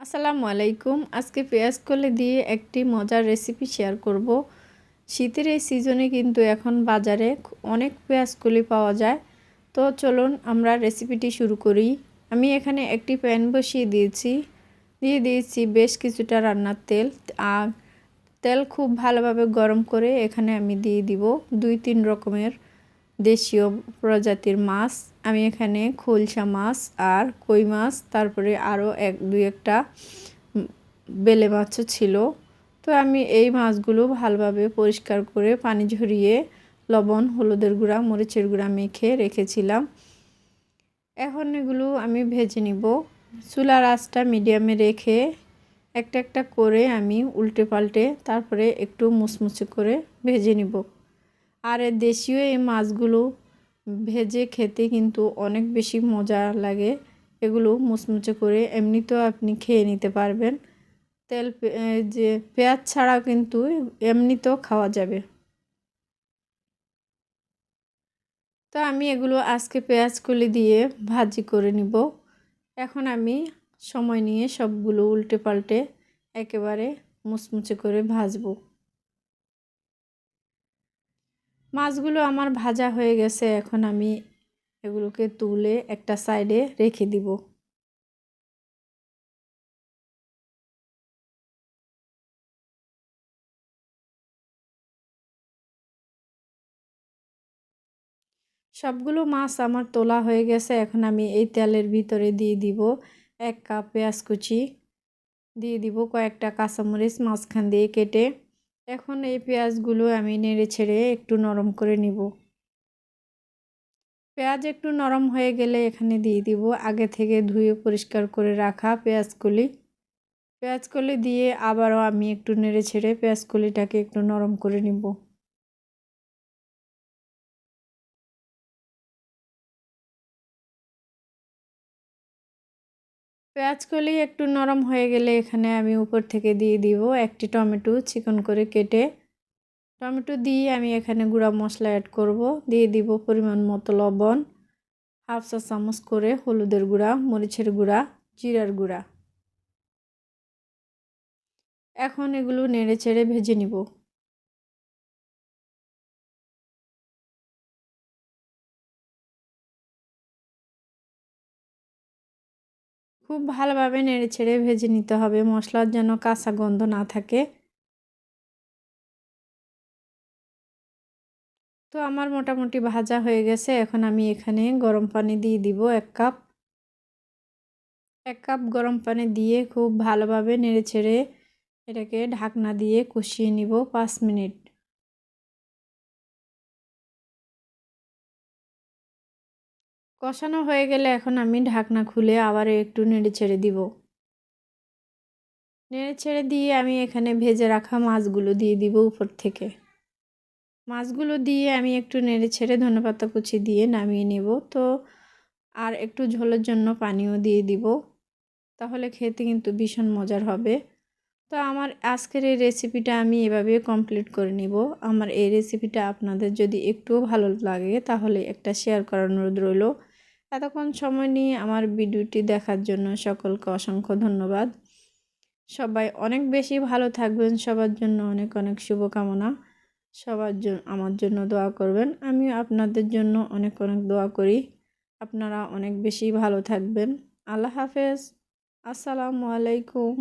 আসসালামু আলাইকুম। আজকে পেঁয়াজ কলে দিয়ে একটি মজার রেসিপি শেয়ার করব। শীতের এই সিজনে কিন্তু এখন বাজারে অনেক পেঁয়াজ কলি পাওয়া যায়। তো চলুন আমরা রেসিপিটি শুরু করি। আমি এখানে একটি প্যান বসিয়ে দিয়েছি। দিয়ে দিয়েছি বেশ কিছুটা রান্নার তেল। আর তেল খুব ভালোভাবে গরম করে এখানে আমি দিয়ে দিব দুই তিন রকমের দেশীয় প্রজাতির মাছ। আমি এখানে খোলসা মাছ আর কই মাছ, তারপরে আরও এক, দুই একটা বেলে মাছও ছিল। তো আমি এই মাছগুলো ভালোভাবে পরিষ্কার করে পানি ঝরিয়ে লবণ, হলুদের গুঁড়া, মরিচের গুঁড়া মেখে রেখেছিলাম। এখন এগুলো আমি ভেজে নিব। চুলার আঁচটা মিডিয়ামে রেখে একটা একটা করে আমি উল্টে পাল্টে তারপরে একটু মুচমুচে করে ভেজে নিব। আর দেশীয় এই মাছগুলো ভেজে খেতে কিন্তু অনেক বেশি মজা লাগে। এগুলো মুচমুচে করে এমনিতেও আপনি খেয়ে নিতে পারবেন। তেল যে পেঁয়াজ ছাড়াও কিন্তু এমনিতেও খাওয়া যাবে। তো আমি এগুলো আজকে পেঁয়াজ কলি দিয়ে ভাজি করে নিব। এখন আমি সময় নিয়ে সবগুলো উল্টে পাল্টে একেবারে মুচমুচে করে ভাজবো। মাছগুলো আমার ভাজা হয়ে গেছে, এখন আমি এগুলোকে তুলে একটা সাইডে রেখে দিব। সবগুলো মাছ আমার তোলা হয়ে গেছে, এখন আমি এই তেলের ভিতরে দিয়ে দিব এক কাপ পেঁয়াজ কুচি। দিয়ে দিব কয়েকটা কাঁচামরিচ মাঝখান দিয়ে কেটে। এখন এই পেঁয়াজগুলো আমি নেড়ে ছেড়ে একটু নরম করে নিব। পেঁয়াজ একটু নরম হয়ে গেলে এখানে দিয়ে দিব আগে থেকে ধুয়ে পরিষ্কার করে রাখা পেঁয়াজকলি। পেঁয়াজকলি দিয়ে আবারও আমি একটু নেড়ে ছেড়ে পেঁয়াজকলিটাকে একটু নরম করে নিব। পেঁয়াজ কলি একটু নরম হয়ে গেলে এখানে আমি উপর থেকে দিয়ে দিব একটি টমেটো চিকন করে কেটে। টমেটো দিয়ে আমি এখানে গুঁড়া মশলা অ্যাড করব। দিয়ে দিব পরিমাণ মতো লবণ, হাফ চা চামচ করে হলুদের গুঁড়া, মরিচের গুঁড়া, জিরার গুঁড়া। এখন এগুলো নেড়ে চেড়ে ভেজে নিব। খুব ভালোভাবে নেড়ে ছেড়ে ভেজে নিতে হবে। মশলার যেন কাঁচা গন্ধ না থাকে। তো আমার মোটামুটি ভাজা হয়ে গেছে। এখন আমি এখানে গরম পানি দিয়ে দিব এক কাপ। এক কাপ গরম পানি দিয়ে খুব ভালোভাবে নেড়ে ছেড়ে এটাকে ঢাকনা দিয়ে কষিয়ে নিব পাঁচ মিনিট। কষানো হয়ে গেলে এখন আমি ঢাকনা খুলে আবার একটু নেড়ে ছেড়ে দিব। নেড়ে ছেড়ে দিয়ে আমি এখানে ভেজে রাখা মাছগুলো দিয়ে দিব উপর থেকে। মাছগুলো দিয়ে আমি একটু নেড়ে ছেড়ে ধনেপাতা কুচি দিয়ে নামিয়ে নেব। তো আর একটু ঝোলের জন্য পানিও দিয়ে দিব। তাহলে খেতে কিন্তু ভীষণ মজার হবে। তো আমার আজকের এই রেসিপিটা আমি এভাবে কমপ্লিট করে নিব। আমার এই রেসিপিটা আপনাদের যদি একটুও ভালো লাগে তাহলে একটা শেয়ার করার অনুরোধ রইল। এতক্ষণ সময় নিয়ে আমার ভিডিওটি দেখার জন্য সকলকে অসংখ্য ধন্যবাদ। সবাই অনেক বেশি ভালো থাকবেন, সবার জন্য অনেক অনেক শুভকামনা। সবার জন্য আমার জন্য দোয়া করবেন। আমি আপনাদের জন্য অনেক অনেক দোয়া করি। আপনারা অনেক বেশি ভালো থাকবেন। আল্লাহ হাফেজ। আসসালামু আলাইকুম।